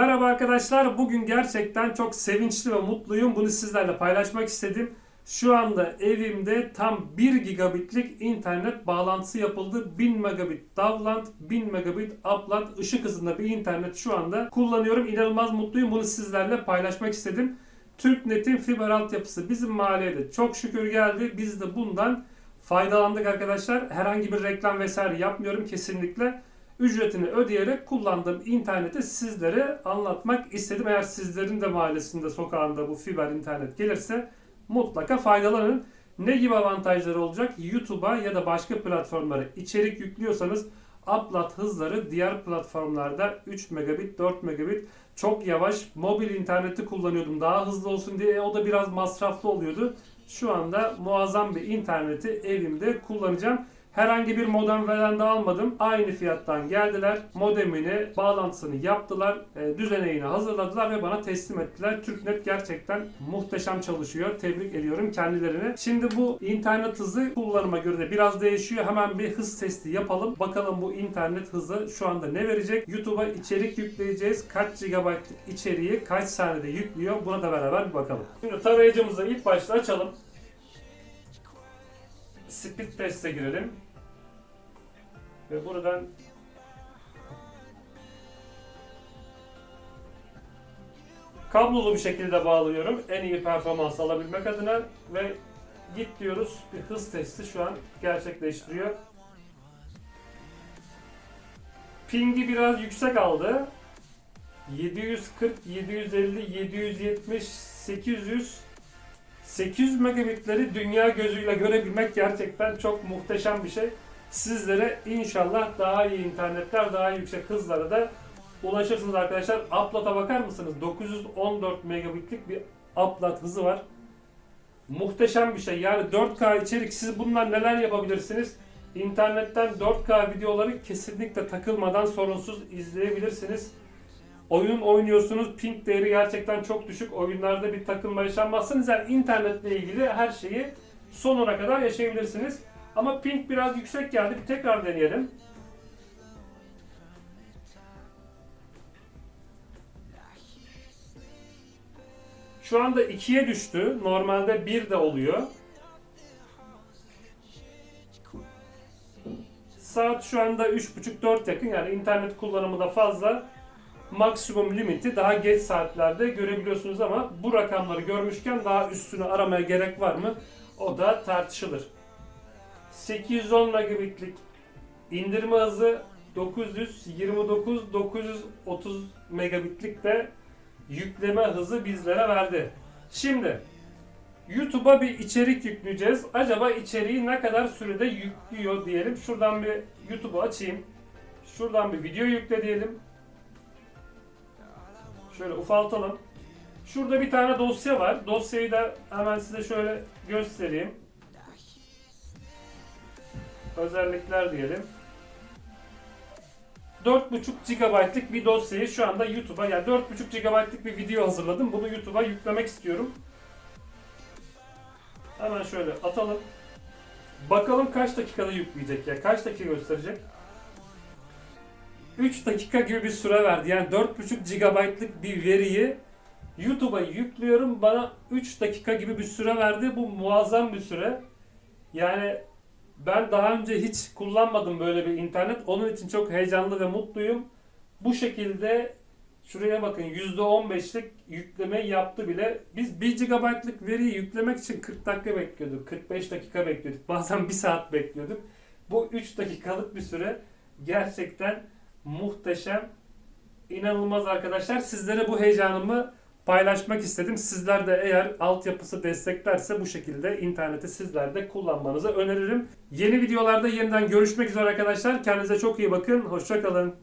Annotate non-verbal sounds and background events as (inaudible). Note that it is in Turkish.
Merhaba arkadaşlar. Bugün gerçekten çok sevinçli ve mutluyum. Bunu sizlerle paylaşmak istedim. Şu anda evimde tam 1 gigabitlik internet bağlantısı yapıldı. 1000 megabit download, 1000 megabit upload ışık hızında bir internet şu anda kullanıyorum. İnanılmaz mutluyum. Bunu sizlerle paylaşmak istedim. TürkNet'in fiber altyapısı bizim mahallede çok şükür geldi. Biz de bundan faydalandık arkadaşlar. Herhangi bir reklam vesaire yapmıyorum kesinlikle ücretini ödeyerek kullandığım interneti sizlere anlatmak istedim. Eğer sizlerin de mahallesinde, sokağında bu fiber internet gelirse mutlaka faydalanın. Ne gibi avantajları olacak? YouTube'a ya da başka platformlara içerik yüklüyorsanız upload hızları diğer platformlarda 3 megabit, 4 megabit çok yavaş. Mobil interneti kullanıyordum daha hızlı olsun diye. E, o da biraz masraflı oluyordu. Şu anda muazzam bir interneti evimde kullanacağım. Herhangi bir modem falan da almadım. Aynı fiyattan geldiler. Modemini, bağlantısını yaptılar. E, düzeneğini hazırladılar ve bana teslim ettiler. TürkNet gerçekten muhteşem çalışıyor. Tebrik ediyorum kendilerini. Şimdi bu internet hızı kullanıma göre de biraz değişiyor. Hemen bir hız testi yapalım. Bakalım bu internet hızı şu anda ne verecek? YouTube'a içerik yükleyeceğiz. Kaç GB'lık içeriği kaç saniyede yüklüyor? Buna da beraber bir bakalım. Şimdi tarayıcımızı ilk başta açalım. Speed test'e girelim. Ve buradan kablolu bir şekilde bağlıyorum. En iyi performans alabilmek adına ve git diyoruz. Bir hız testi şu an gerçekleştiriyor. Pingi biraz yüksek aldı. 740, 750, 770, 800 800 megabitleri dünya gözüyle görebilmek gerçekten çok muhteşem bir şey. Sizlere inşallah daha iyi internetler, daha yüksek hızlara da ulaşırsınız arkadaşlar. Upload'a bakar mısınız? 914 megabitlik bir upload hızı var. Muhteşem bir şey. Yani 4K içerik siz bunlar neler yapabilirsiniz? İnternetten 4K videoları kesinlikle takılmadan sorunsuz izleyebilirsiniz. Oyun oynuyorsunuz, ping değeri gerçekten çok düşük. Oyunlarda bir takılma yaşanmazsınız. Yani internetle ilgili her şeyi sonuna kadar yaşayabilirsiniz. Ama ping biraz yüksek geldi. Bir tekrar deneyelim. Şu anda 2'ye düştü. Normalde 1 de oluyor. Saat şu anda 3.30-4 yakın. Yani internet kullanımı da fazla maksimum limiti daha geç saatlerde görebiliyorsunuz ama bu rakamları görmüşken daha üstünü aramaya gerek var mı? O da tartışılır. 810 megabitlik indirme hızı 929 930 megabitlik de yükleme hızı bizlere verdi. Şimdi YouTube'a bir içerik yükleyeceğiz. Acaba içeriği ne kadar sürede yüklüyor diyelim. Şuradan bir YouTube'u açayım. Şuradan bir video yükle diyelim. Şöyle ufaltalım. Şurada bir tane dosya var. Dosyayı da hemen size şöyle göstereyim. Özellikler diyelim. 4.5 GB'lık bir dosyayı şu anda YouTube'a yani 4.5 GB'lık bir video hazırladım. Bunu YouTube'a yüklemek istiyorum. Hemen şöyle atalım. Bakalım kaç dakikada yükleyecek ya. Kaç dakika gösterecek? 3 dakika gibi bir süre verdi. Yani 4.5 GB'lık bir veriyi YouTube'a yüklüyorum. Bana 3 dakika gibi bir süre verdi. Bu muazzam bir süre. Yani ben daha önce hiç kullanmadım böyle bir internet. Onun için çok heyecanlı ve mutluyum. Bu şekilde şuraya bakın %15'lik yükleme yaptı bile. Biz 1 GB'lık veriyi yüklemek için 40 dakika bekliyorduk. 45 dakika bekliyorduk. (laughs) Bazen 1 saat bekliyorduk. Bu 3 dakikalık bir süre gerçekten muhteşem, inanılmaz arkadaşlar. Sizlere bu heyecanımı paylaşmak istedim. Sizler de eğer altyapısı desteklerse bu şekilde interneti sizler de kullanmanızı öneririm. Yeni videolarda yeniden görüşmek üzere arkadaşlar. Kendinize çok iyi bakın. Hoşçakalın.